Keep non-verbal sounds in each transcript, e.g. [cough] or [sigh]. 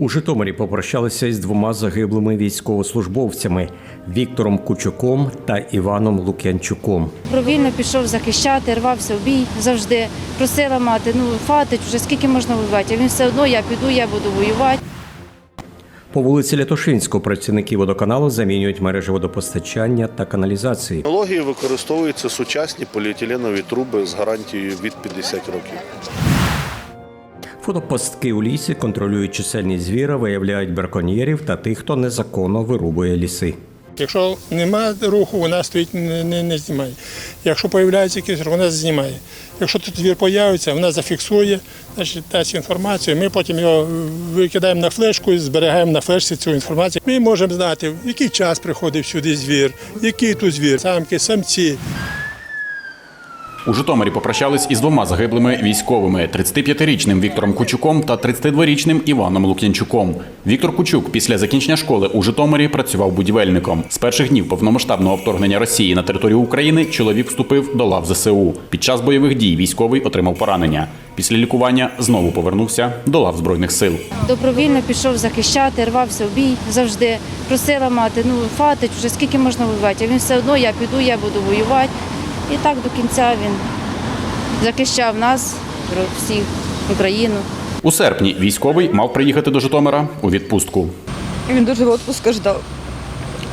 У Житомирі попрощалися із двома загиблими військовослужбовцями Віктором Кучуком та Іваном Лук'янчуком. Провільно пішов захищати, рвався в бій завжди. Просила мати, ну хватить вже скільки можна воювати. А він все одно я піду, я буду воювати. По вулиці Лятошинську працівники водоканалу замінюють мережі водопостачання та каналізації. Технології використовуються сучасні поліетиленові труби з гарантією від 50 років. Фотопостки у лісі контролюють чисельність звіра, виявляють браконьєрів та тих, хто незаконно вирубує ліси. Якщо немає руху, вона стоїть не, не, не знімає. Якщо з'являється якийсь рух, вона знімає. Якщо тут звір з'явиться, вона зафіксує, значить дасть інформацію. Ми потім його викидаємо на флешку і зберігаємо на флешці цю інформацію. Ми можемо знати, в який час приходив сюди звір, який тут звір, самки, самці. У Житомирі попрощались із двома загиблими військовими: 35-річним Віктором Кучуком та 32-річним Іваном Лук'янчуком. Віктор Кучук після закінчення школи у Житомирі працював будівельником. З перших днів повномасштабного вторгнення Росії на територію України чоловік вступив до лав ЗСУ. Під час бойових дій військовий отримав поранення. Після лікування знову повернувся до лав збройних сил. Добровільно пішов захищати, рвався в бій завжди. Просила мати, ну хватить вже скільки можна воювати. А він все одно я піду, я буду воювати. І так до кінця він захищав нас, всіх, Україну. У серпні військовий мав приїхати до Житомира у відпустку. І він дуже відпуск ждав.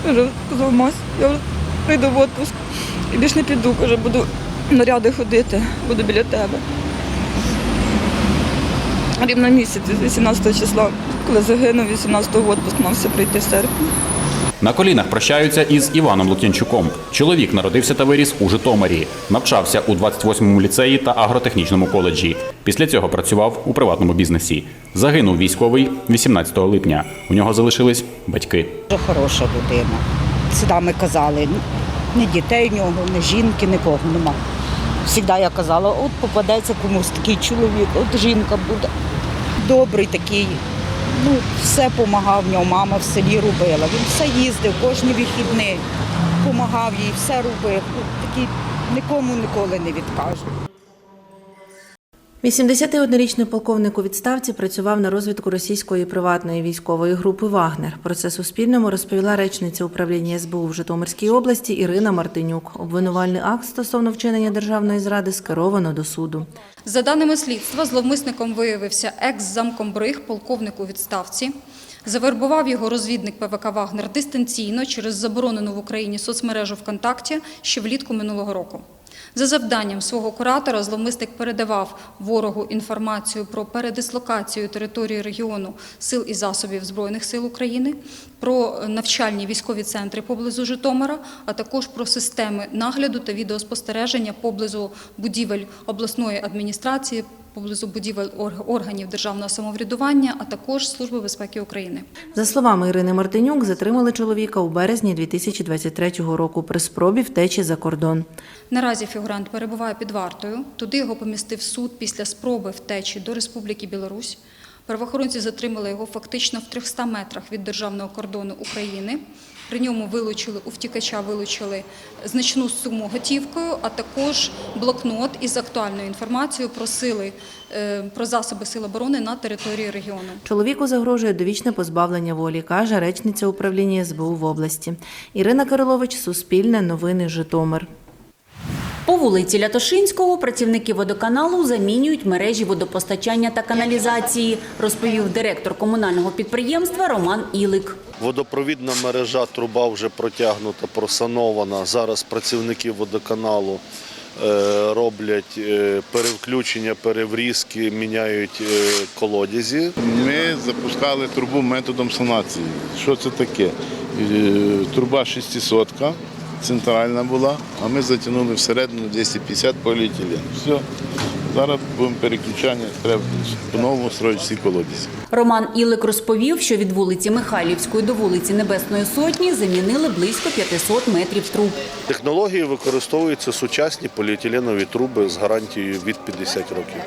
Каже, сказав, Мась, я вже прийду в відпуск і більш не піду, каже, буду наряди ходити, буду біля тебе. Рівно місяць, 18 числа, коли загинув, 18-го відпуск мався прийти в серпні. На колінах прощаються із Іваном Лук'янчуком. Чоловік народився та виріс у Житомирі. Навчався у 28-му ліцеї та агротехнічному коледжі. Після цього працював у приватному бізнесі. Загинув військовий 18 липня. У нього залишились батьки. Дуже хороша людина. Завжди ми казали, ні дітей нього, ні жінки, нікого нема. Завжди я казала, от попадеться комусь такий чоловік, от жінка буде. Добрий такий. Ну, все допомагав в нього, мама в селі робила. Він все їздив, кожні вихідні, допомагав їй, все робив. Ну, такий нікому ніколи не відкаже. 81-річний полковник у відставці працював на розвідку російської приватної військової групи Вагнер. Про це Суспільному розповіла речниця управління СБУ в Житомирській області Ірина Мартинюк. Обвинувальний акт стосовно вчинення державної зради скеровано до суду. За даними слідства, зловмисником виявився екс-замкомбриг, полковник у відставці. Завербував його розвідник ПВК «Вагнер» дистанційно через заборонену в Україні соцмережу ВКонтакті ще влітку минулого року. За завданням свого куратора зловмисник передавав ворогу інформацію про передислокацію території регіону сил і засобів Збройних сил України, про навчальні військові центри поблизу Житомира, а також про системи нагляду та відеоспостереження поблизу будівель обласної адміністрації, поблизу будівель органів державного самоврядування, а також Служби безпеки України. За словами Ірини Мартинюк, затримали чоловіка у березні 2023 року при спробі втечі за кордон. Наразі фігурант перебуває під вартою. Туди його помістив суд після спроби втечі до Республіки Білорусь. Правоохоронці затримали його фактично в 300 метрах від державного кордону України. При ньому вилучили у втікача вилучили значну суму готівкою, а також блокнот із актуальною інформацією про сили е, про засоби сил оборони на території регіону. Чоловіку загрожує довічне позбавлення волі, каже речниця управління СБУ в області. Ірина Кирилович, Суспільне, Новини, Житомир. По вулиці Лятошинського працівники водоканалу замінюють мережі водопостачання та каналізації, розповів директор комунального підприємства Роман Ілик. Водопровідна мережа, труба вже протягнута, просанована. Зараз працівники водоканалу е, роблять е, перевключення, переврізки, міняють е, колодязі. Ми запускали трубу методом санації. Що це таке? Труба 600 центральна була, а ми затягнули всередину 250 поліетилен. Все. Зараз будемо переключання, треба по-новому строїти всі колодязі. Роман Ілик розповів, що від вулиці Михайлівської до вулиці Небесної Сотні замінили близько 500 метрів труб. Технології використовуються сучасні поліетиленові труби з гарантією від 50 років.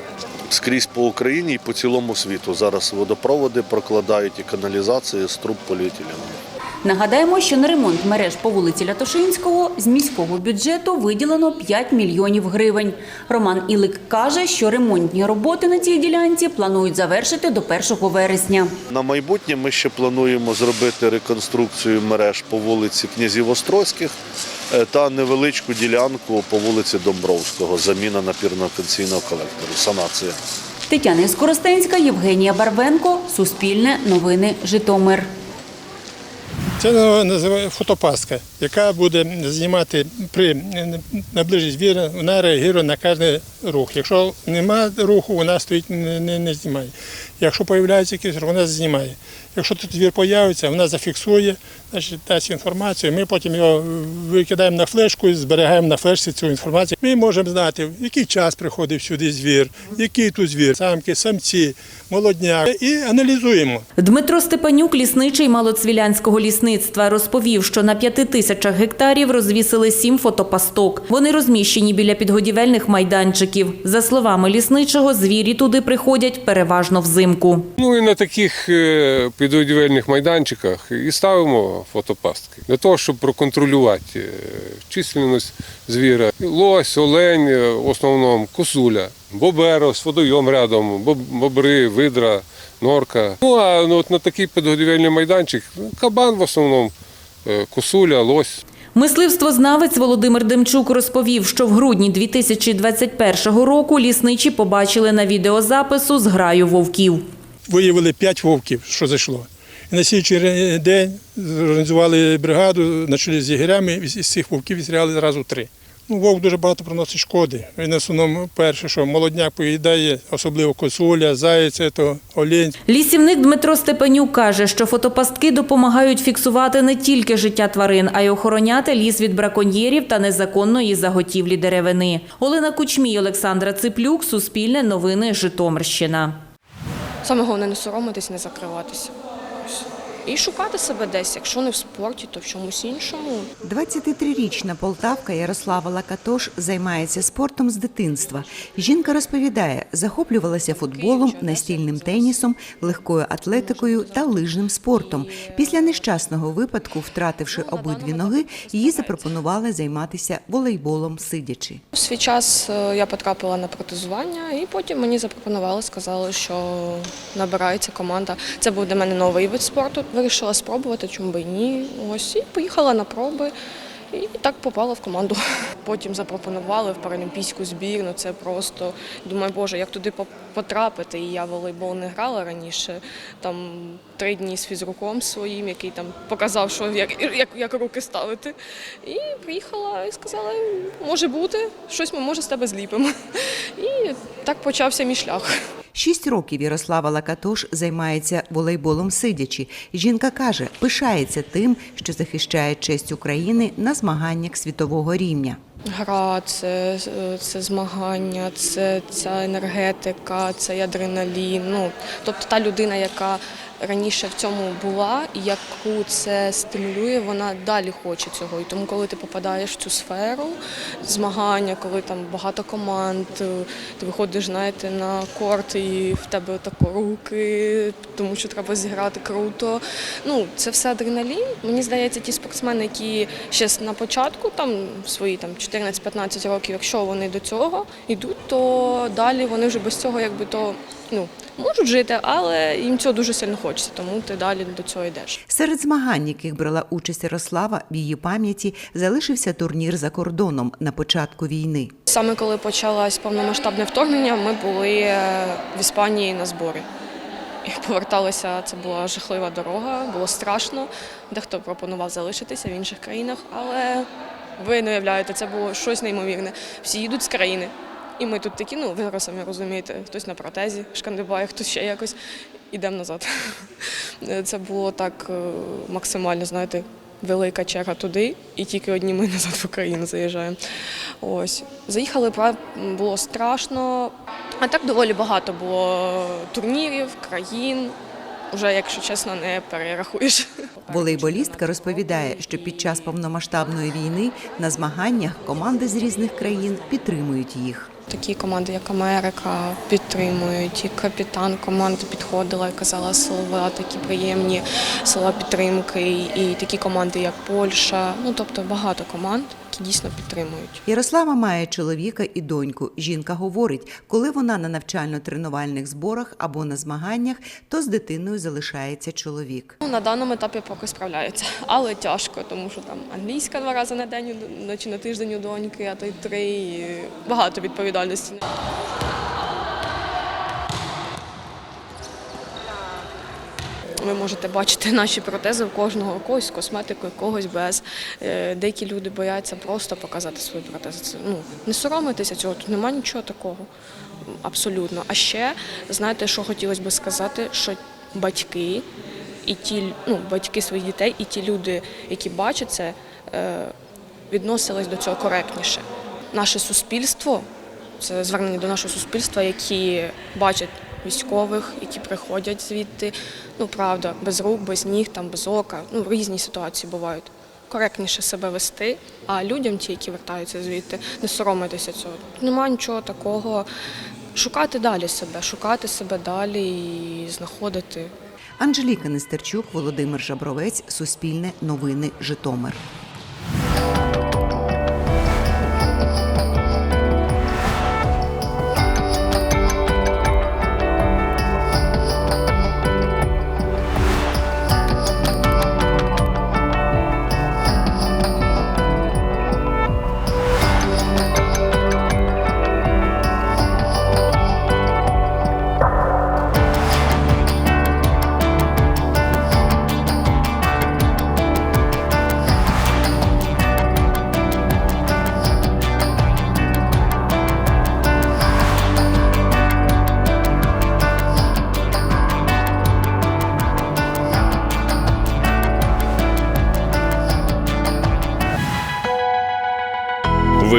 Скрізь по Україні і по цілому світу зараз водопроводи прокладають і каналізації з труб поліетиленових. Нагадаємо, що на ремонт мереж по вулиці Лятошинського з міського бюджету виділено 5 мільйонів гривень. Роман Ілик каже, що ремонтні роботи на цій ділянці планують завершити до 1 вересня. На майбутнє ми ще плануємо зробити реконструкцію мереж по вулиці Князів Острозьких е, та невеличку ділянку по вулиці Домбровського, заміна напірно-конційного колектору, санація. Тетяна Скоростенська, Євгенія Барвенко, Суспільне новини, Житомир. Це називає фотопаска, яка буде знімати при наближенні звіра, вона реагує на кожен рух. Якщо немає руху, вона стоїть не, не, не знімає. Якщо з'являється якийсь рух, вона знімає. Якщо тут звір з'явиться, вона зафіксує, значить, дасть інформацію. Ми потім його викидаємо на флешку і зберігаємо на флешці цю інформацію. Ми можемо знати, в який час приходив сюди звір, який тут звір, самки, самці, молодняк. І аналізуємо. Дмитро Степанюк, лісничий малоцвілянського лісництва, розповів, що на п'яти тисячах гектарів розвісили сім фотопасток. Вони розміщені біля підгодівельних майданчиків. За словами лісничого, звірі туди приходять переважно взимку. Ну і на таких е, підгодівельних майданчиках і ставимо фотопастки для того, щоб проконтролювати е, численність звіра. Лось, олень, е, в основному косуля, боберос, водойом рядом, боб- бобри, видра, норка. Ну а ну, от на такий підгодівельний майданчик ну, кабан в основному, е, косуля, лось. Мисливствознавець Володимир Демчук розповів, що в грудні 2021 року лісничі побачили на відеозапису зграю вовків. Виявили п'ять вовків, що зайшло. І на слідчий день зорганізували бригаду на чолі з єгерями, і з цих вовків відстріляли зразу три. Ну, вовк дуже багато приносить шкоди. Він в основному перше, що молодняк поїдає, особливо косуля, зайця, то олень. Лісівник Дмитро Степанюк каже, що фотопастки допомагають фіксувати не тільки життя тварин, а й охороняти ліс від браконьєрів та незаконної заготівлі деревини. Олена Кучмій, Олександра Циплюк, Суспільне новини, Житомирщина. Саме головне не соромитись, не закриватися. І шукати себе десь, якщо не в спорті, то в чомусь іншому. 23-річна полтавка Ярослава Лакатош займається спортом з дитинства. Жінка розповідає, захоплювалася футболом, настільним тенісом, легкою атлетикою та лижним спортом. Після нещасного випадку, втративши обидві ноги, їй запропонували займатися волейболом сидячи. У свій час е, я потрапила на протезування, і потім мені запропонували, сказали, що набирається команда. Це був для мене новий вид спорту. Вирішила спробувати, чому би і ні. Ось і поїхала на проби. І так попала в команду. [laughs] Потім запропонували в паралімпійську збірну. Це просто думаю, боже, як туди потрапити. І я волейбол не грала раніше. Там три дні з фізруком своїм, який там показав, що як, як, як руки ставити. І приїхала і сказала, може бути, щось ми може з тебе зліпимо. [laughs] І так почався мій шлях. Шість років Ярослава Лакатош займається волейболом сидячи. Жінка каже, пишається тим, що захищає честь України на змаганнях світового рівня. Гра, це, це змагання, це ця енергетика, це адреналін. Ну, тобто та людина, яка раніше в цьому була і яку це стимулює, вона далі хоче цього. І тому, коли ти попадаєш в цю сферу змагання, коли там багато команд, ти виходиш, знаєте, на корт і в тебе тако руки, тому що треба зіграти круто. Ну, це все адреналін. Мені здається, ті спортсмени, які ще на початку, там свої там 14-15 років, якщо вони до цього йдуть, то далі вони вже без цього якби то ну можуть жити, але їм цього дуже сильно хочеться, тому ти далі до цього йдеш. Серед змагань, яких брала участь Ярослава, в її пам'яті залишився турнір за кордоном на початку війни. Саме коли почалось повномасштабне вторгнення, ми були е, в Іспанії на зборі. І поверталися, це була жахлива дорога, було страшно. Дехто пропонував залишитися в інших країнах, але ви не уявляєте, це було щось неймовірне. Всі їдуть з країни. І ми тут такі, ну ви самі розумієте, хтось на протезі, шкандибає, хтось ще якось. Ідемо назад. [laughs] Це було так е, максимально, знаєте, велика черга туди, і тільки одні ми назад в Україну заїжджаємо. Ось. Заїхали, було страшно. А так доволі багато було турнірів, країн. Вже, якщо чесно, не перерахуєш. [laughs] Волейболістка розповідає, що під час повномасштабної війни на змаганнях команди з різних країн підтримують їх. Такі команди, як Америка, підтримують. І капітан команди підходила і казала слова такі приємні, слова підтримки. І такі команди, як Польща. Ну тобто багато команд, які дійсно підтримують. Ярослава має чоловіка і доньку. Жінка говорить, коли вона на навчально-тренувальних зборах або на змаганнях, то з дитиною залишається чоловік. Ну, на даному етапі поки справляються, але тяжко, тому що там англійська два рази на день чи на тиждень у доньки, а то й три. і Багато відповідальності. Ви можете бачити наші протези у кожного у когось з косметикою, когось без. Е, Деякі люди бояться просто показати свої протези. Це ну не соромитися цього, тут немає нічого такого. Абсолютно. А ще знаєте, що хотілося б сказати, що батьки і ті ну, батьки своїх дітей, і ті люди, які бачать це, е, відносились до цього коректніше. Наше суспільство це звернення до нашого суспільства, які бачать військових, які приходять звідти. Ну правда, без рук, без ніг, там без ока. Ну різні ситуації бувають. Коректніше себе вести, а людям, ті, які вертаються звідти, не соромитися цього. Нема нічого такого. Шукати далі себе, шукати себе далі і знаходити. Анжеліка Нестерчук, Володимир Жабровець, Суспільне новини, Житомир.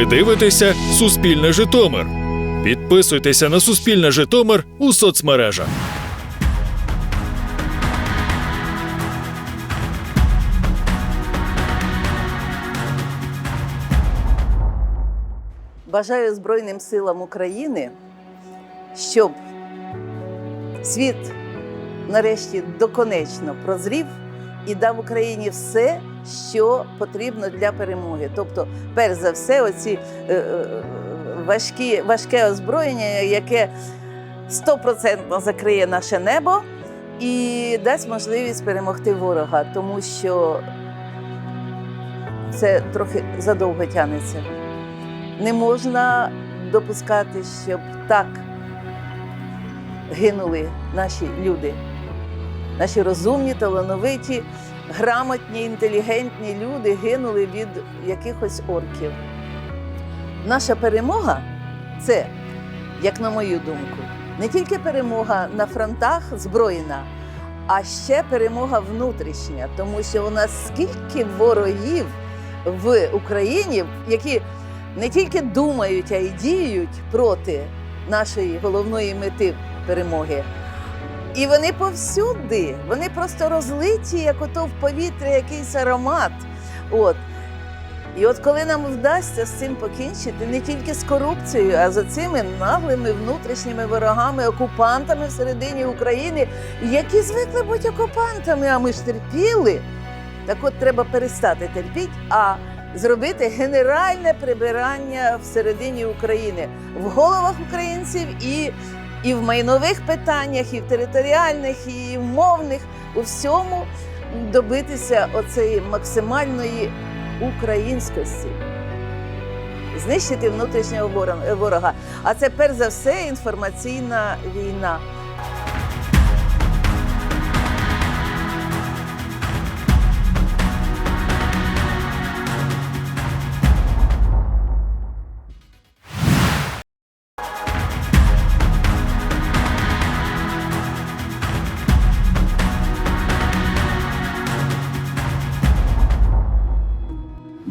Дивитеся Суспільне Житомир. Підписуйтеся на Суспільне Житомир у соцмережах. Бажаю Збройним силам України, щоб світ нарешті доконечно прозрів і дав Україні все, що потрібно для перемоги. Тобто, перш за все, оці е, е, важкі, важке озброєння, яке стопроцентно закриє наше небо і дасть можливість перемогти ворога, тому що це трохи задовго тягнеться. Не можна допускати, щоб так гинули наші люди, наші розумні, талановиті, грамотні, інтелігентні люди гинули від якихось орків. Наша перемога це, як на мою думку, не тільки перемога на фронтах збройна, а ще перемога внутрішня, тому що у нас скільки ворогів в Україні, які не тільки думають, а й діють проти нашої головної мети перемоги. І вони повсюди, вони просто розлиті, як ото в повітря якийсь аромат. От. І от коли нам вдасться з цим покінчити, не тільки з корупцією, а з цими наглими внутрішніми ворогами, окупантами всередині України, які звикли бути окупантами, а ми ж терпіли. Так от треба перестати терпіти, а зробити генеральне прибирання всередині України в головах українців і, і в майнових питаннях, і в територіальних, і в мовних, у всьому добитися оцеї максимальної українськості. Знищити внутрішнього ворога-. А це перш за все інформаційна війна.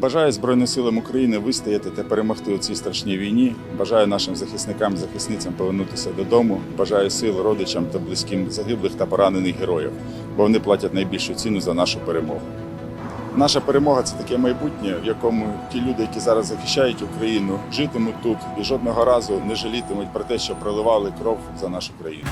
Бажаю Збройним силам України вистояти та перемогти у цій страшній війні. Бажаю нашим захисникам і захисницям повернутися додому. Бажаю сил родичам та близьким загиблих та поранених героїв, бо вони платять найбільшу ціну за нашу перемогу. Наша перемога це таке майбутнє, в якому ті люди, які зараз захищають Україну, житимуть тут і жодного разу не жалітимуть про те, що проливали кров за нашу країну.